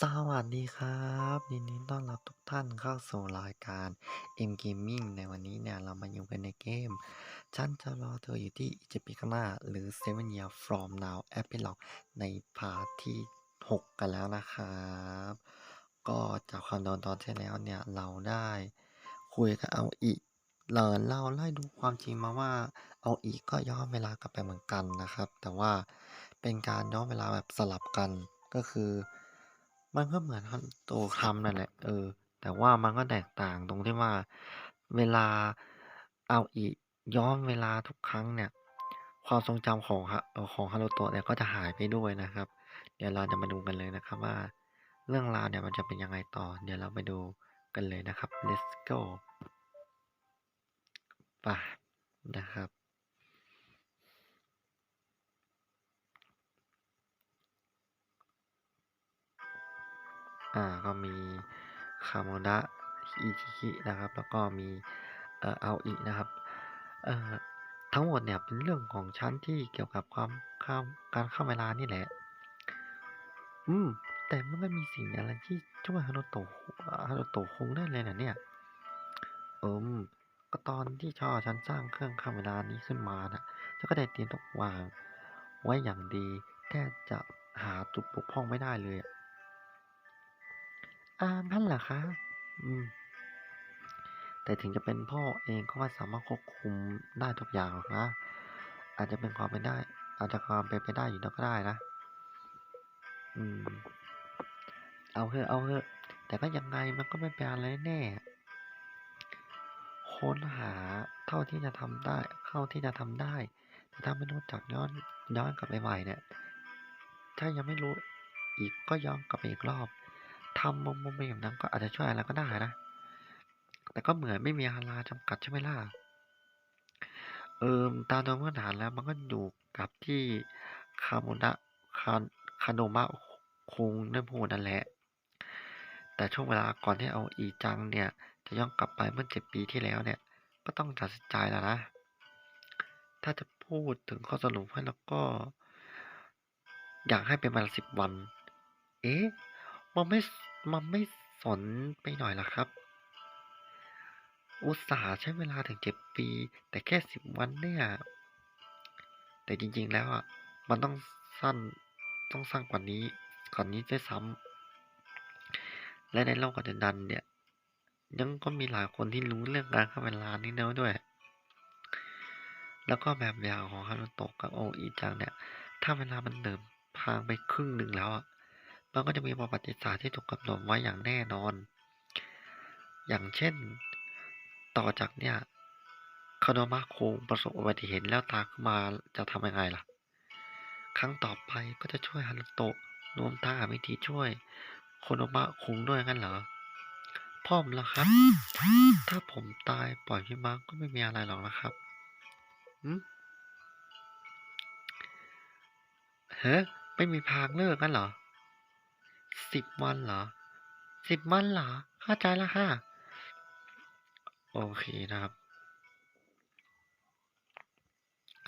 สวัสดีครับยินดีต้อนรับทุกท่านเข้าสู่รายการ M Gaming ในวันนี้เนี่ย เรามาอยู่กันในเกม ฉันจะรอเธออยู่ที่อียิปต์ปีข้างหน้าหรือ Seven Year from Now Epilogue ในพาร์ทที่ 6 กันแล้วนะครับ ก็จากความโดนตอนที่แล้วเนี่ย เราได้คุยกับเอาอีเราเราไล่ดูความจริงมาว่าเอาอีก็ย้อนเวลากลับไปเหมือนกันนะครับ แต่ว่าเป็นการย้อนเวลาแบบสลับกันก็คือ มันก็เหมือนฮันโตทำนั่นแหละ เออ แต่ว่ามันก็แตกต่างตรงที่ว่าเวลาเอาอีย้อนเวลาทุกครั้งเนี่ย ความทรงจำของของฮารุโตะเนี่ยก็จะหายไปด้วยนะครับ เดี๋ยวเราจะมาดูกันเลยนะครับว่า เรื่องราวเนี่ยมันจะเป็นยังไงต่อ เดี๋ยวเราไปดูกันเลยนะครับ let's go ไปนะครับ อ่าก็มีคาโมดะอิชิคินะครับ แล้วก็มีเอ่ออาอินะครับเอ่อทั้งหมดเนี่ยเป็นเรื่องของชั้นที่เกี่ยวกับความข้ามการข้ามเวลานี่แหละ อืม แต่มันก็มีสิ่งอะไรที่ช่วยฮารุโตะฮารุโตะคงได้เลยนะเนี่ยอืมก็ตอนที่ชอฉันสร้างเครื่องข้ามเวลานี้ขึ้นมาน่ะฉันก็ได้เตรียมทุกวาง ไว้อย่างดีแทบจะหาจุดบกพร่องไม่ได้เลย อะอางั้นเหรอคะ?อืม แต่ถึงจะเป็นพ่อเองก็ไม่สามารถควบคุมได้ทุกอย่างหรอกนะ อาจจะเป็นความเป็นได้ อาจจะความเป็นไปได้อยู่แล้วก็ได้นะ อืม เอาเถอะๆแต่ก็ยังไงมันก็ไม่เป็นอะไรแน่ค้นหาเท่าที่จะทำได้เท่าที่จะทำได้ แต่ถ้าไม่รู้จักย้อนย้อนกลับไปใหม่เนี่ย ถ้ายังไม่รู้อีกก็ย้อนกลับไปอีกรอบ ทำมุมๆแบบนั้นก็อาจจะช่วยอะไรก็ได้นะ แต่ก็เหมือนไม่มีเวลาจำกัดใช่ไหมล่ะ?เออตามโดยพื้นฐานแล้วมันก็อยู่กับที่คาโมดะคาคาโนมะคงได้พูดนั่นแหละ แต่ช่วงเวลาก่อนที่เอาอิจังเนี่ย จะย้อนกลับไปเมื่อ7ปีที่แล้วเนี่ย ก็ต้องตัดสินใจแล้วนะ ถ้าจะพูดถึงข้อสรุปให้แล้วก็ อยากให้เป็นเวลา10วัน เอ๊ะ มันไม่ มันไม่สนไปหน่อยเหรอครับ?อุตส่าห์ใช้เวลาถึง7ปี แต่แค่10วันเนี่ย แต่จริงๆแล้วอะ มันต้องสั้น ต้องสั้นกว่านี้กว่านี้ด้วยซ้ำ และในโลกปัจจุบันเนี่ย ยังก็มีหลายคนที่รู้เรื่องการข้าเวลานี้แล้วด้วย แล้วก็แบบอย่างของฮารุโตะกับโออิจังเนี่ย ถ้าเวลามันเดินทางไปครึ่งหนึ่งแล้วอะ มันก็จะมีประวัติศาสตร์ที่ถูกกำหนดไว้อย่างแน่นอน อย่างเช่น ต่อจากเนี่ยคานมะคงประสบอุบัติเหตุแล้วตาขึ้นมาจะทำยังไงล่ะ?ครั้งต่อไปก็จะช่วยฮารุโตะรวมทั้งหาวิธีช่วยโคโนมะคุงด้วยงั้นเหรอ?พ่อมเหรอครับ?ถ้าผมตายปล่อยพี่มาก็ไม่มีอะไรหรอกนะครับหือ?ฮะไม่มีทางเลิกงั้นเหรอ? 10วันเหรอ?10วันเหรอ?เข้าใจแล้วค่ะ โอเคนะครับ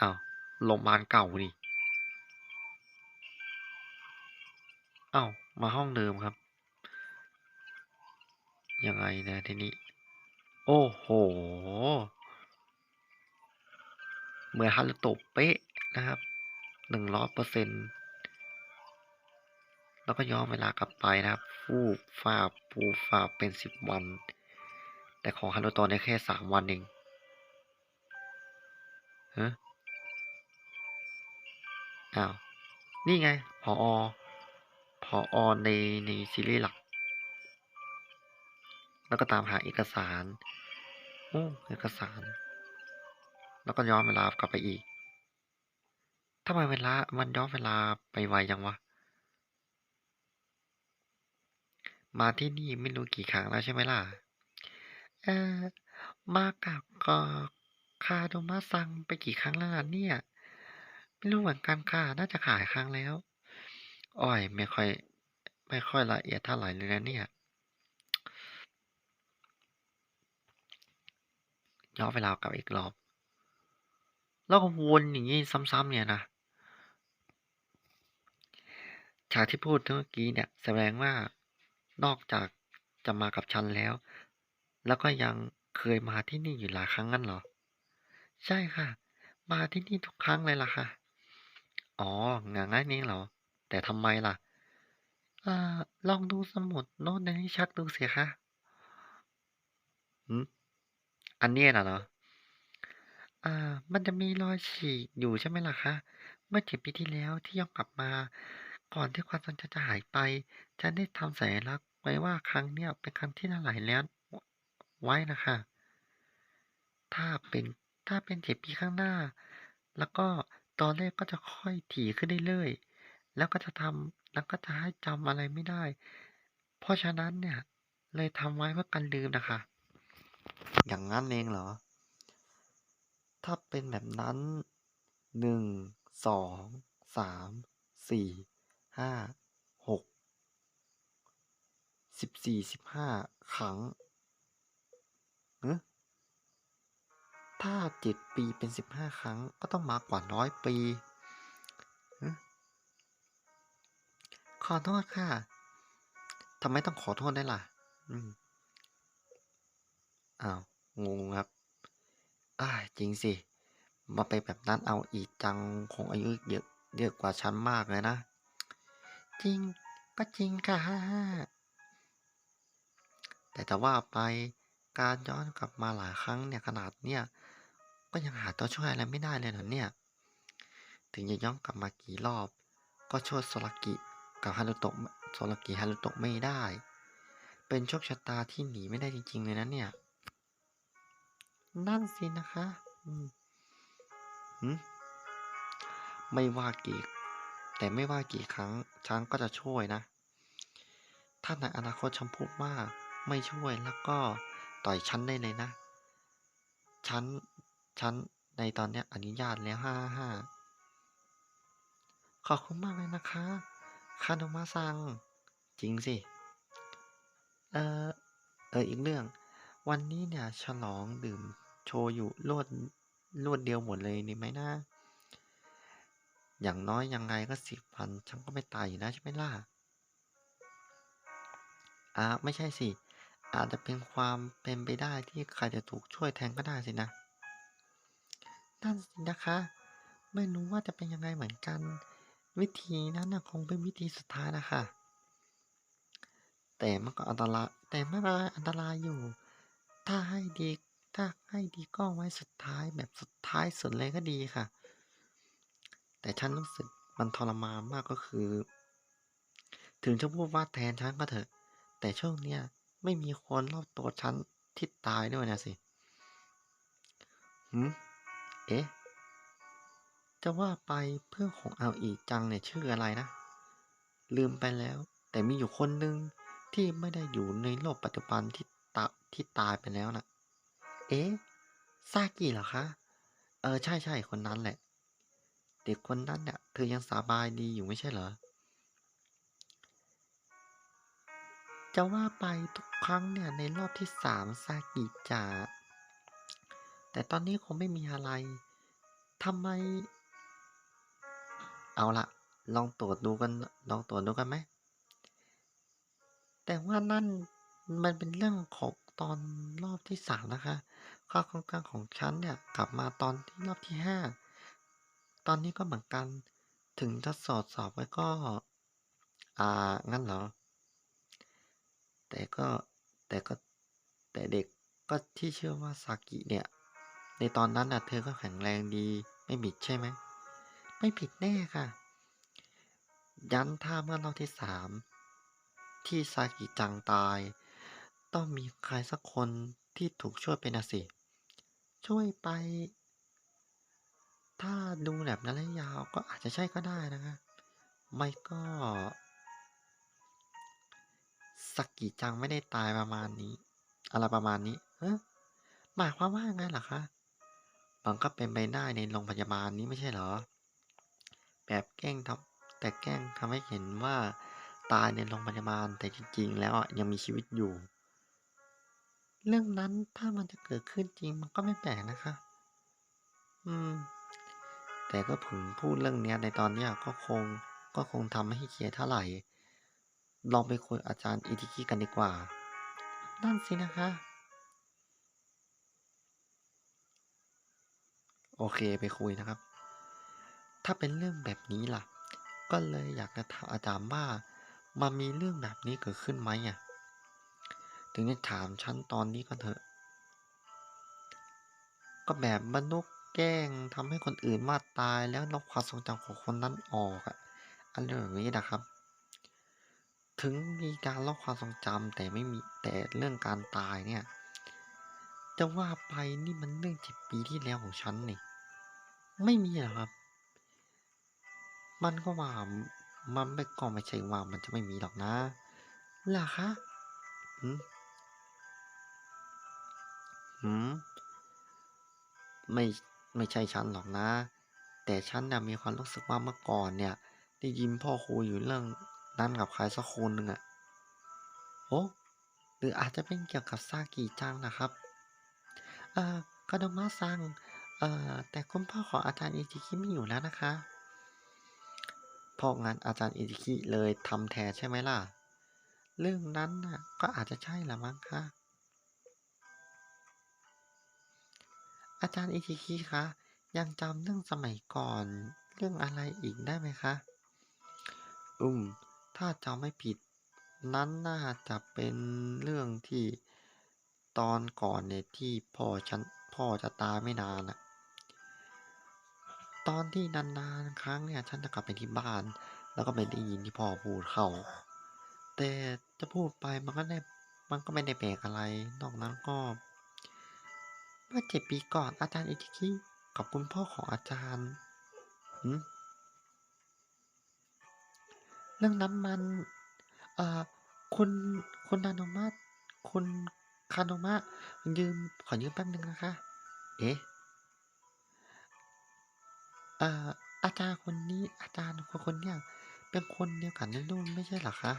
อ้าวโรงบาลเก่านี่อ้าวมาห้องเดิมครับ ยังไงเนี่ยทีนี้ โอ้โฮ!เหมือนฮารุโตะเป๊ะนะครับ100% แล้วก็ย้อนเวลากลับไปนะครับฟูฟ้าบฟูฟ้าเป็น10วัน แต่ของฮารุโตะเนี่ยแค่3วันเองฮะ?อ้าว นี่ไงผอ.ผออ.ในในซีรีส์หลัก แล้วก็ตามหาเอกสารโอ้เอกสาร แล้วก็ย้อนเวลากลับไปอีกทำไมเวลา มันย้อนเวลาไปไวจังวะ? มาที่นี่ไม่รู้กี่ครั้งแล้วใช่ไหมล่ะ?เอ่อมากับเอ่อคาโดมะซังไปกี่ครั้งแล้วล่ะเนี่ย?ไม่รู้เหมือนกันค่ะ น่าจะหลายครั้งแล้วโอ๊ยไม่ค่อย ไม่ค่อยละเอียดเท่าไรเลยนะเนี่ยย้อนเวลากลับอีกรอบ แล้วก็วนอย่างงี้ซ้ำๆเนี่ยนะฉากที่พูดเมื่อกี้เนี่ยแสดงว่า นอกจากจะมากับฉันแล้ว แล้วก็ยังเคยมาที่นี่อยู่หลายครั้งงั้นเหรอ?ใช่ค่ะ มาที่นี่ทุกครั้งเลยล่ะค่ะ อ๋ออย่างงั้นเองเหรอ แต่ทำไมล่ะ?อ่าลองดูสมุดโน้ตในลิ้ชักดูสิคะหืออันนี้น่ะเหรอ?อ่า มันจะมีรอยฉีกอยู่ใช่ไหมล่ะคะ เมื่อ7ปีที่แล้วที่ย้อนกลับมา ก่อนที่ความทรงจำจะหายไป ฉันได้ทำสัญลักษณ์ไว้ว่าครั้งเนี้ยเป็นครั้งที่เท่าไรแล้วไว้นะคะ ถ้าเป็นถ้าเป็น7ปีข้างหน้า แล้วก็ตอนแรกก็จะค่อยถี่ขึ้นเรื่อยๆแล้วก็จะทำแล้วก็จะให้จำอะไรไม่ได้ เพราะฉะนั้นเนี่ย เลยทำไว้เพื่อกันลืมนะคะ อย่างงั้นเองเหรอ?ถ้าเป็นแบบนั้นหนึ่งสองสามสี่ 1 2 3 4 5 6 14-15ครั้งหือ?ถ้า7ปีเป็น15ครั้งก็ต้องมากว่า100ปีอ?ขอโทษค่ะ ทำไมต้องขอโทษได้ล่ะ?อืม อ้าว งงครับอาจริงสิ มาเป็นแบบนั้นเอาอีกจังคงอายุเยอะเยอะกว่าฉันมากเลยนะ จริง ก็จริงค่ะฮ่าๆแต่จะว่าไปการย้อนกลับมาหลายครั้งเนี่ยขนาดเนี้ยก็ยังหาตัวช่วยอะไรไม่ได้เลยเหรอเนี่ย ถึงจะย้อนกลับมากี่รอบ ก็ช่วยโซรากิกับฮารุโตะโซรากิฮารุโตะไม่ได้ เป็นโชคชะตาที่หนีไม่ได้จริง ๆ เลยนะเนี่ย นั่นสินะคะ อืม?ไม่ว่ากี่ แต่ไม่ว่ากี่ครั้งฉันก็จะช่วยนะ ถ้าในอนาคตฉันพูดว่าไม่ช่วยแล้วก็ต่อยฉันได้เลยนะ ฉัน ฉันในตอนนี้อนุญาตแล้วฮ่าๆขอบคุณมากเลยนะคะ คาโดมะซัง จริงสิ เออเออ อีกเรื่อง วันนี้เนี่ย ฉลองดื่มโชยุรวดรวดเดียวหมดเลยดีไหมนะ? อย่างน้อยยังไงก็10วันฉันก็ไม่ตายอยู่แล้วใช่ไหมล่ะ?อาไม่ใช่สิ อาจจะเป็นความเป็นไปได้ที่ใครจะถูกช่วยแทนก็ได้สินะนั่นสินะคะ ไม่รู้ว่าจะเป็นยังไงเหมือนกัน วิธีนั้นนะคงเป็นวิธีสุดท้ายนะคะแต่มันก็อันตรายแต่ไม่เป็นไรอันตรายอยู่ ถ้าให้ดีถ้าให้ดีก็ไว้สุดท้ายแบบสุดท้ายสุดเลยก็ดีค่ะ แต่ฉันรู้สึกมันทรมานมากก็คือ ถึงจะพูดว่าแทนฉันก็เถอะ แต่ช่วงเนี้ยไม่มีคนรอบตัวฉันที่ตายด้วยนะสิหือเอ๊ะ จะว่าไปเพื่อนของเอาออิจังเนี่ยชื่ออะไรนะ?ลืมไปแล้ว แต่มีอยู่คนหนึ่งที่ไม่ได้อยู่ในโลกปัจจุบันที่ตะที่ตายไปแล้วน่ะ เอ๊ะซากิเหรอคะ?เออใช่ๆคนนั้นแหละ เด็กคนนั้นเนี่ยเธอยังสบายดีอยู่ไม่ใช่เหรอ?จะว่าไปทุกครั้งเนี่ยในรอบที่3ซากิจะแต่ตอนนี้คงไม่มีอะไรทำไม เอาละลองตรวจดูกัน ลองตรวจดูกันไหม?แต่ว่านั่นมันเป็นเรื่องของตอนรอบที่3นะคะความทรงของฉันเนี่ย กลับมาตอนที่รอบที่5 ตอนนี้ก็เหมือนกัน ถึงจะตรวจสอบไว้ก็ อ่า งั้นเหรอ?แต่ก็แต่ก็แต่เด็กก็ที่เชื่อว่าซากิเนี่ย ในตอนนั้นน่ะเธอก็แข็งแรงดี ไม่ผิดใช่ไหม?ไม่ผิดแน่ค่ะงั้นถ้าเมื่อรอบที่3ที่ซากิจังตาย ต้องมีใครสักคนที่ถูกช่วยไปน่ะสิ ช่วยไป ถ้าดูแบบระยะยาวก็อาจจะใช่ก็ได้นะคะไม่ก็ซากิจังไม่ได้ตายประมาณนี้ อะไรประมาณนี้ฮะหมายความว่าไงเหรอคะ?มันก็เป็นไปได้ในโรงพยาบาลนี้ไม่ใช่เหรอ?แบบแกล้งทำแต่แกล้งทำให้เห็นว่าตายในโรงพยาบาลแต่จริงๆแล้วยังมีชีวิตอยู่ เรื่องนั้นถ้ามันจะเกิดขึ้นจริงมันก็ไม่แปลกนะคะ อืม แต่ก็ถึงพูดเรื่องเนี้ยในตอนเนี้ยก็คงก็คงทำไม่ให้เคลียร์เท่าไหร่ ลองไปคุยอาจารย์อิทิคิกันดีกว่า นั่นสินะคะ โอเคไปคุยนะครับ ถ้าเป็นเรื่องแบบนี้ล่ะ ก็เลยอยากจะถามอาจารย์ว่ามันมีเรื่องแบบนี้เกิดขึ้นไหมอะ ถึงได้ถามฉันตอนนี้ก็เถอะ ก็แบบมนุษย์ แกล้งทำให้คนอื่นมาตายแล้วลบความทรงจำของคนนั้นออกอะอะไรแบบนี้นะครับ ถึงมีการลบความทรงจำแต่ไม่มีแต่เรื่องการตายเนี่ย จะว่าไปนี่มันเรื่องเจ็ดปีที่แล้วของฉันนี่ ไม่มีหรอครับ มันก็ว่ามันไม่ก็ไม่ใช่ว่ามันจะไม่มีหรอกนะล่ะคะหืมหืมไม่ ไม่ใช่ฉันหรอกนะ แต่ฉันน่ะมีความรู้สึกว่าเมื่อก่อนเนี่ย ได้ยินพ่อครูอยู่เรื่องนั้นกับใครสักคนหนึ่งอะโอ้หรืออาจจะเป็นเกี่ยวกับซากิจังนะครับเอ่อคาโดมะซังเอ่อแต่คุณพ่อของอาจารย์อิจิคิไม่อยู่แล้วนะคะเพราะงั้นอาจารย์อิจิคิเลยทำแทนใช่ไหมล่ะ เรื่องนั้นน่ะก็อาจจะใช่ละมั้งคะ อาจารย์อิจิคิคะยังจำเรื่องสมัยก่อนเรื่องอะไรอีกได้ไหมคะ อืม ถ้าจำไม่ผิด นั้นน่าจะเป็นเรื่องที่ตอนก่อนเนี่ยที่พ่อฉันพ่อจะตายไม่นานอะตอนที่นานๆครั้งเนี่ยฉันจะกลับไปที่บ้าน แล้วก็ไม่ได้ยินที่พ่อพูดเข้า แต่จะพูดไปมันก็ได้มันก็ไม่ได้แปลกอะไร นอกนั้นก็ มื่อเจ็ดปีก่อนอาจารย์อิจิคิกับคุณพ่อของอาจารย์เรื่องนั้นมันเอ่อคุณคุณนาโนมะคุณคาโนมะยืมขอยืมแป๊บนึงนะคะ เอ๊ะเอ่ออาจารย์คนนี้อาจารย์คนคนเนี้ยเป็นคนเดียวกันในรุ่นไม่ใช่หรอคะ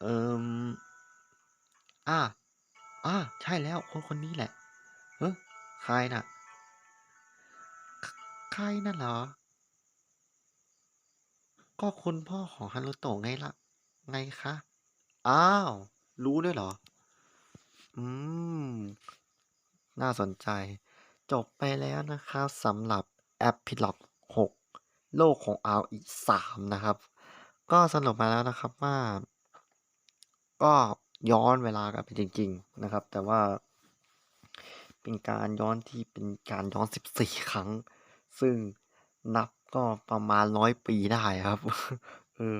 เอ่ออา อ่าใช่แล้วคนคนนี้แหละเฮ้อใครน่ะ ใครน่ะเหรอ ก็คุณพ่อของฮารุโตะไงล่ะ ไงคะ อ้าว รู้ด้วยเหรอ อืม น่าสนใจ จบไปแล้วนะครับสำหรับ Epilogue 6โลกของ RE 3 นะครับ ก็สรุปมาแล้วนะครับว่า ก็ ย้อนเวลากลับไปจริง ๆ นะครับ แต่ว่า เป็นการย้อนที่เป็นการย้อน 14 ครั้ง ซึ่งนับก็ประมาณ100ปีได้ครับเออ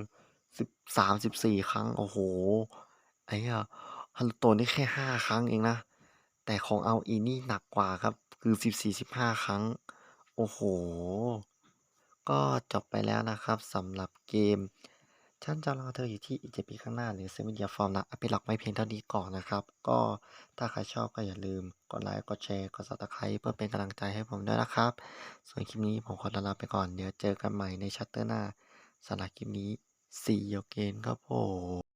13 14ครั้ง โอ้โฮไอ้เหี้ยฮารุโตนี่แค่5ครั้งเองนะ แต่ของ RE นี่หนักกว่าครับ คือ14-15ครั้ง โอ้โฮก็จบไปแล้วนะครับสำหรับเกม ฉันจะรอเธออยู่ที่อีก7ปีข้างหน้าหรือ Seven Years from now Epilogue ไว้เพียงเท่านี้ก่อนนะครับ ก็ถ้าใครชอบก็อย่าลืมกดไลค์ กดแชร์ กดซับสไครป์เพื่อเป็นกำลังใจให้ผมด้วยนะครับ ส่วนคลิปนี้ผมขอลาไปก่อน เดี๋ยวเจอกันใหม่ในชัตเตอร์หน้าสำหรับคลิปนี้ See you again ครับผม